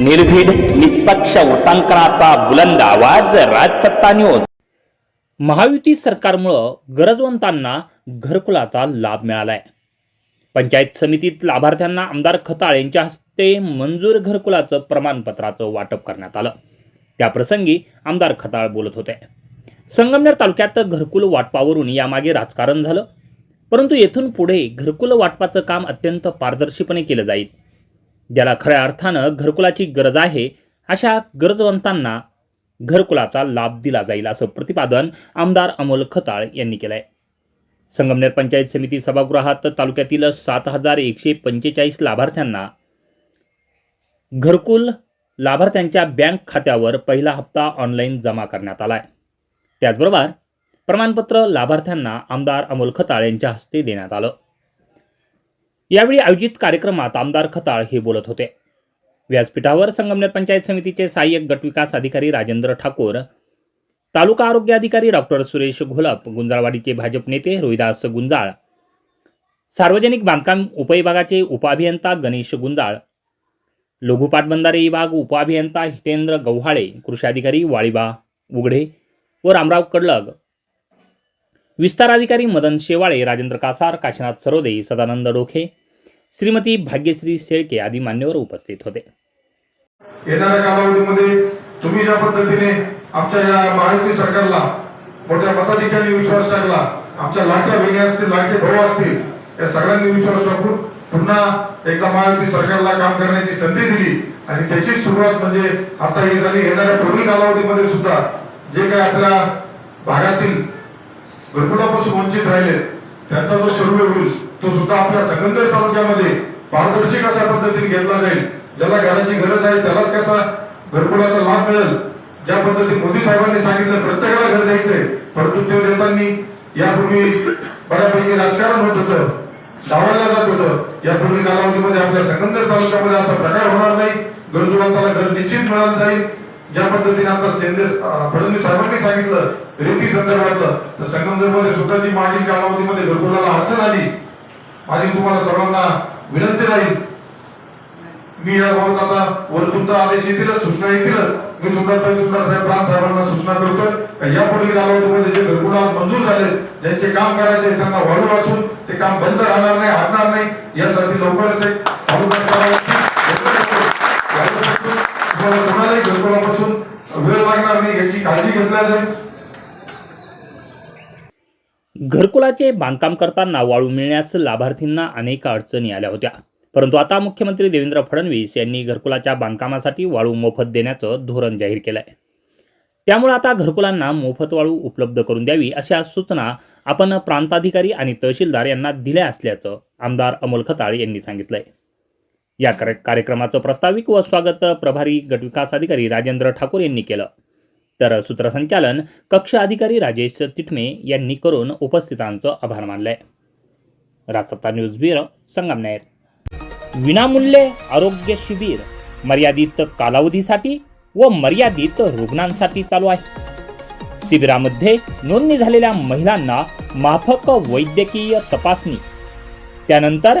निर्भीड निष्पक्ष वृत्तांकनाचा बुलंद आवाज राजसत्ता न्यूज महायुती सरकारमुळं गरजवंतांना घरकुलाचा लाभ मिळालाय. पंचायत समितीत लाभार्थ्यांना आमदार खताळ यांच्या हस्ते मंजूर घरकुलाचं प्रमाणपत्राचं वाटप करण्यात आलं. त्याप्रसंगी आमदार खताळ बोलत होते. संगमनेर तालुक्यात घरकुल वाटपावरून यामागे राजकारण झालं. परंतु येथून पुढे घरकुल वाटपाचं काम अत्यंत पारदर्शीपणे केलं जाईल. ज्याला खऱ्या अर्थानं घरकुलाची गरज आहे अशा गरजवंतांना घरकुलाचा लाभ दिला जाईल असं प्रतिपादन आमदार अमोल खताळ यांनी केलं आहे संगमनेर पंचायत समिती सभागृहात तालुक्यातील सात हजार एकशे पंचेचाळीस लाभार्थ्यांना घरकुल लाभार्थ्यांच्या बँक खात्यावर पहिला हप्ता ऑनलाईन जमा करण्यात आला आहे त्याचबरोबर प्रमाणपत्र लाभार्थ्यांना आमदार अमोल खताळ यांच्या हस्ते देण्यात आलं. यावेळी आयोजित कार्यक्रमात आमदार खताळ हे बोलत होते. व्यासपीठावर संगमनेर पंचायत समितीचे सहाय्यक गटविकास अधिकारी राजेंद्र ठाकूर तालुका आरोग्य अधिकारी डॉक्टर सुरेश घोलप गुंजाळवाडीचे भाजप नेते रोहिदास गुंजाळ सार्वजनिक बांधकाम उपविभागाचे उपअभियंता गणेश गुंजाळ लघु पाटबंधारे विभाग उपअभियंता हितेंद्र गव्हाळे कृषी अधिकारी वाळीबा उघडे व रामराव कडलग विस्तार अधिकारी मदन शेवाळे राजेंद्र कासार काशीनाथ सरोदे सदानंद डोखे श्रीमती भाग्यश्री शेळके आदी मान्यवर उपस्थित होते. येणाऱ्या कालावधीमध्ये तुम्ही ज्या पद्धतीने आमच्या या महायुती सरकारला मोठ्या मताधिकारी विश्वास टाकला आमच्या लाडक्या वेगळ्या असतील लाडके भाऊ असतील या सगळ्यांनी विश्वास टाकून पुन्हा एकदा महायुती सरकारला काम करण्याची संधी दिली आणि त्याची सुरुवात म्हणजे आता ही झाली येणाऱ्या पुढील कालावधीमध्ये सुद्धा जे काही आपल्या भागातील घरकुलापासून वंचित राहिले. त्यांचा जो सर्वे होईल तो सुद्धा आपल्या संगमनेर तालुक्यामध्ये पारदर्शक अशा पद्धतीने घेतला जाईल. ज्याला घराची गरज आहे त्यालाच कसा घरकुलाचा लाभ मिळेल? ज्या पद्धतीने मोदी साहेबांनी सांगितलं प्रत्येकाला घर द्यायचंय. परंतु ते देताना यापूर्वी बऱ्यापैकी राजकारण होत होतं. डावललं जात होतं. यापूर्वी कालावधीमध्ये आपल्या संगमनेर तालुक्यामध्ये असा प्रकार होणार नाही. गरजूवंताला घर निश्चित मिळालं जाईल. ज्या पद्धतीने आता सेंद्र फडणवीस साहेबांनी सांगितलं रेती संदर्भातलं तर संगमनेरमध्ये स्वतःची मागील कालावधीमध्ये घरकुलाला अडचण आली. माझी तुम्हाला सर्वांना विनंती राहील. मी याबाबत आता वरतून तर आदेश येतीलच सूचना येतीलच. मी सुद्धा तहसीलदार साहेब प्रांत साहेबांना सूचना करतोय का यापुढील कालावधीमध्ये जे घरकुल मंजूर झाले ज्यांचे काम करायचे त्यांना वाढू वाचून ते काम बंद राहणार नाही हटणार नाही. यासाठी लवकरच एक कोणालाही घरकोणापासून वेळ लागणार नाही याची काळजी घेतल्या जाईल घरकुलाचे बांधकाम करताना वाळू मिळण्यास लाभार्थींना अनेक अडचणी आल्या होत्या. परंतु आता मुख्यमंत्री देवेंद्र फडणवीस यांनी घरकुलाच्या बांधकामासाठी वाळू मोफत देण्याचं धोरण जाहीर केलं आहे त्यामुळे आता घरकुलांना मोफत वाळू उपलब्ध करून द्यावी अशा सूचना आपण प्रांताधिकारी आणि तहसीलदार यांना दिल्या असल्याचं आमदार अमोल खताळ यांनी सांगितलंय. या कार्य- कार्यक्रमाचं प्रास्ताविक व स्वागत प्रभारी गटविकास अधिकारी राजेंद्र ठाकूर यांनी केलं. तर सूत्रसंचालन कक्ष अधिकारी राजेश तिठमे यांनी करून उपस्थितांचं आभार मानलंय. राजसत्ता न्यूज ब्युरो संगमनेर विनामूल्य आरोग्य शिबिर मर्यादित कालावधीसाठी व मर्यादित रुग्णांसाठी चालू आहे. शिबिरामध्ये नोंदणी झालेल्या महिलांना माफक वैद्यकीय तपासणी. त्यानंतर